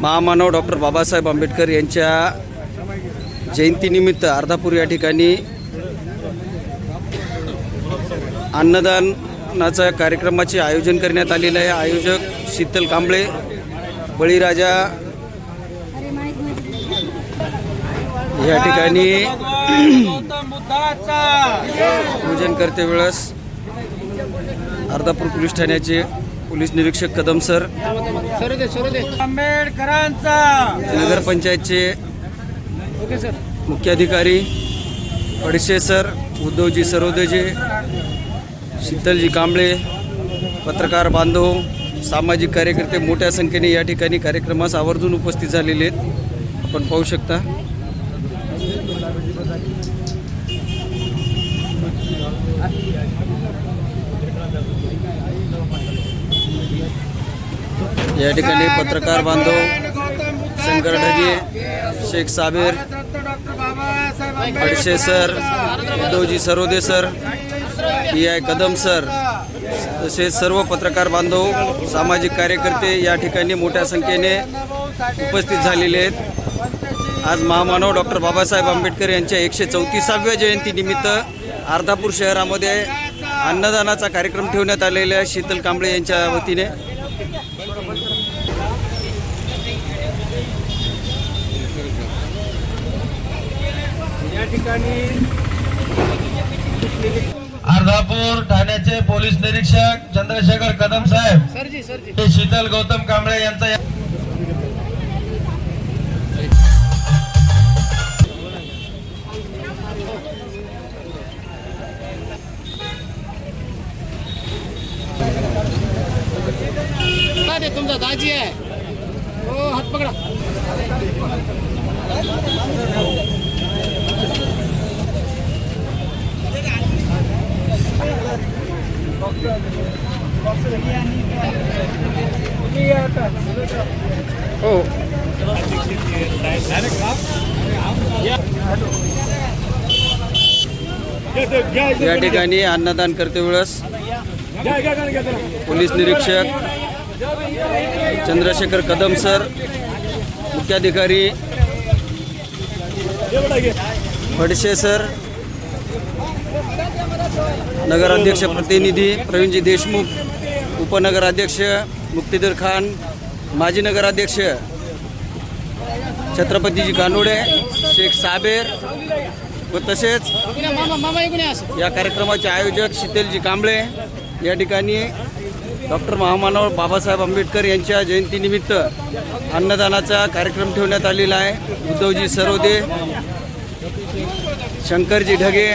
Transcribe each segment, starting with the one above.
महामानव डॉक्टर बाबासाहेब आंबेडकर यांच्या जयंतीनिमित्त अर्धापूर या ठिकाणी अन्नदानाच्या कार्यक्रमाचे आयोजन करण्यात आलेलं आहे. आयोजक शीतल कांबळे बळीराजा या ठिकाणी पूजन करते वेळेस अर्धापूर पोलीस ठाण्याचे पोलीस निरीक्षक कदम सर. आंबेडकरांचा. नगरपंचायतचे मुख्याधिकारी अडीचशे सर उद्धवजी सरोदेजे शीतलजी कांबळे पत्रकार बांधव सामाजिक कार्यकर्ते मोठ्या संख्येने या ठिकाणी कार्यक्रमास आवर्जून उपस्थित झालेले आहेत. आपण पाहू शकता. या ठिकाणी पत्रकार बांधव Shankar Dhage Shaikh Sabir doctor Adshe sir Uddhavji Sarode sir P I Kadam sir तसेच सर्व पत्रकार बांधव सामाजिक कार्यकर्ते या ठिकाणी मोठ्या संख्येने उपस्थित झालेले आहेत. आज महामानव डॉक्टर बाबासाहेब आंबेडकर यांच्या एकशे चौतीसाव्या जयंतीनिमित्त अर्धापूर शहरामध्ये अन्नदानाचा कार्यक्रम ठेवण्यात आलेला आहे शीतल कांबळे यांच्या वतीने. या ठिकाणी अर्धापूर ठाण्याचे पोलीस निरीक्षक चंद्रशेखर कदम साहेब सरजी सरजी. हे शीतल गौतम कांबळे यांचा तुमचा दाजी आहे. हो हात पकडा. हो. या ठिकाणी अन्नदान करते वेळेस पोलीस निरीक्षक चंद्रशेखर कदम सर मुख्याधिकारी फडसे सर नगराध्यक्ष प्रतिनिधी प्रवीणजी देशमुख उपनगराध्यक्ष मुक्तिधर खान माजी नगराध्यक्ष छत्रपतीजी कानोडे शेख साबेर व तसेच या कार्यक्रमाचे आयोजक शीतलजी कांबळे. या ठिकाणी डॉक्टर महामानव बाबासाहेब आंबेडकर यांच्या जयंतीनिमित्त अन्नदानाचा कार्यक्रम ठेवण्यात आलेला आहे. उद्धवजी सरोदे शंकरजी ढगे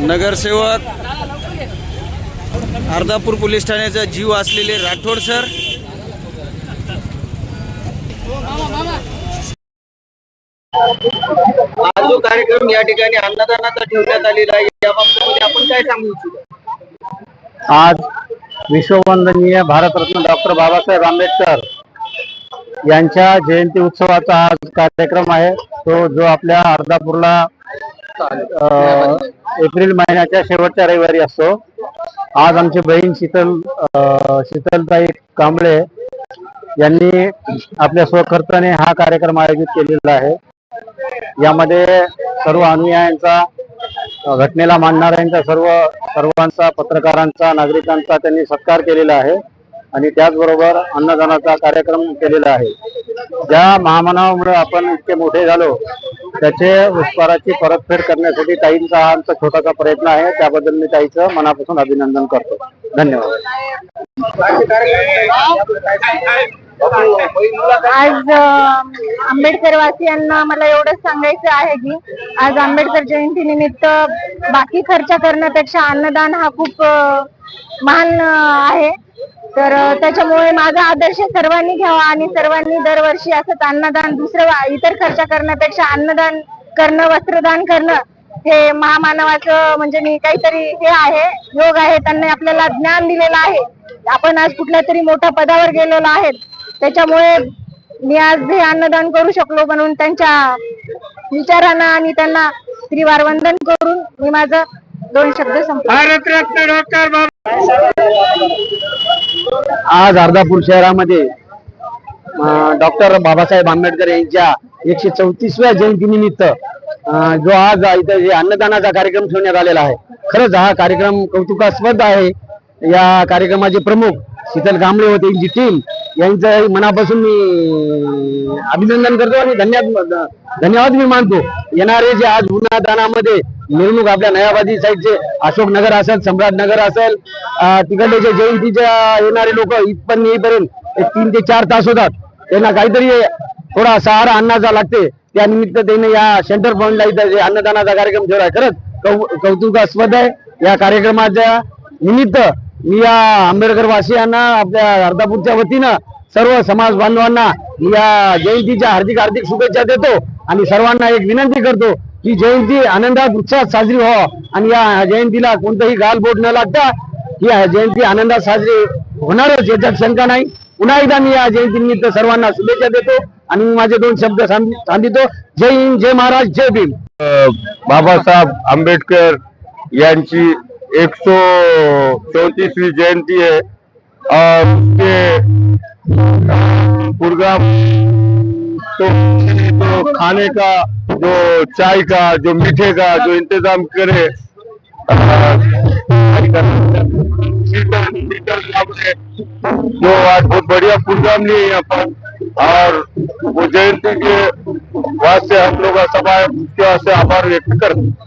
नगरसेवक अर्धापूर पोलीस ठाण्याचा जीव असलेले राठोड सर. मामा मामा हा जो कार्यक्रम या ठिकाणी अन्नदानाचा ठेवण्यात आलेला आहे या बाबतीमध्ये आपण काय सांगू इच्छितो? आज विश्ववंदनीय भारतरत्न डॉक्टर बाबासाहेब आंबेडकर यांच्या जयंती उत्सवाचा आज कार्यक्रम आहे. तो जो आपल्या अर्धापूरला एप्रिल महिन्याच्या शेवटच्या रविवारी असतो. आज आमची बहीण शीतल शीतलताई कांबळे यांनी आपल्या स्वखर्चाने हा कार्यक्रम आयोजित केलेला आहे. यामध्ये सर्व अनुयायांचा घटनेला मानणाऱ्यांचा सर्व सर्वांचा पत्रकारांचा नागरिकांचा त्यांनी सत्कार केलेला आहे आणि त्याचबरोबर अन्नदानाचा कार्यक्रम केलेला आहे. ज्या महामानामुळे आपण इतके मोठे झालो त्याचे उपकाराची परतफेड करण्यासाठी ताईंचा हा आमचा छोटासा प्रयत्न आहे. त्याबद्दल मी ताईचं मनापासून अभिनंदन करतो. धन्यवाद. आज आंबेडकर वासियांना मला एवढंच सांगायचं आहे की आज आंबेडकर जयंती निमित्त बाकी खर्च करण्यापेक्षा अन्नदान हा खूप महान आहे. तर त्याच्यामुळे माझा आदर्श सर्वांनी घ्यावा आणि सर्वांनी दरवर्षी असंच अन्नदान दुसरं इतर खर्च करण्यापेक्षा अन्नदान करणं वस्त्रदान करणं हे महामानवाचं म्हणजे मी काहीतरी हे आहे योग आहे त्यांनी आपल्याला ज्ञान दिलेलं आहे. आपण आज कुठल्या तरी मोठ्या पदावर गेलेलो आहेत. त्याच्यामुळे मी आज हे अन्नदान करू शकलो म्हणून त्यांच्या विचारांना आणि त्यांना श्रीवार वंदन करून मी माझं दोन शब्द संपवतो. भारतरत्न डॉक्टर आज अर्धापूर शहरामध्ये डॉक्टर बाबासाहेब आंबेडकर यांच्या एकशे चौतीसव्या जयंतीनिमित्त जो आज इथं जे अन्नदानाचा कार्यक्रम ठेवण्यात आलेला आहे. खरंच हा कार्यक्रम कौतुकास्पद आहे. या कार्यक्रमाचे प्रमुख शीतल कांबळे होते यांची टीम यांचं मनापासून मी अभिनंदन करतो आणि धन्यवाद धन्यवाद मी मानतो. येणारे जे आज उन्हादानामध्ये मिरवणूक आपल्या नयाबादी साईडचे अशोक नगर असेल सम्राट नगर असेल तिकडले जे जयंतीच्या येणारे लोक इथपर्यंत येईपर्यंत तीन ते चार तास होतात. त्यांना काहीतरी थोडा सहारा अन्नाचा लागते. त्या निमित्त या सेंटर पॉईंटला इथं जे अन्नदानाचा कार्यक्रम ठेवला आहे खरंच कौ- कौतुकास्पद आहे. या कार्यक्रमाच्या निमित्त मी या आंबेडकर वासियांना आपल्या अर्धापूरच्या वतीनं सर्व समाज बांधवांना मी या जयंतीच्या हार्दिक हार्दिक शुभेच्छा देतो आणि सर्वांना एक विनंती करतो ही जयंती आनंदात उत्साहात साजरी व्हावं आणि या जयंतीला कोणतंही गालबोट न लागता ही जयंती आनंदात साजरी होणारच याच्यात शंका नाही. पुन्हा एकदा मी या जयंतीनिमित्त सर्वांना शुभेच्छा देतो आणि माझे दोन शब्द सांगितो. जय हिंद जय महाराज जय भीम. बाबासाहेब आंबेडकर यांची एक चौतीसवी जयंती है और उसके प्रोग्राम तो, तो खाने का जो चाय का, जो मीठे का, जो इंतज़ाम करे जो आज बहुत बढ़िया प्रोग्राम लिए यहाँ पर और वो जयंती के वास्ते हम लोग सभा के वास्ते आभार व्यक्त करते।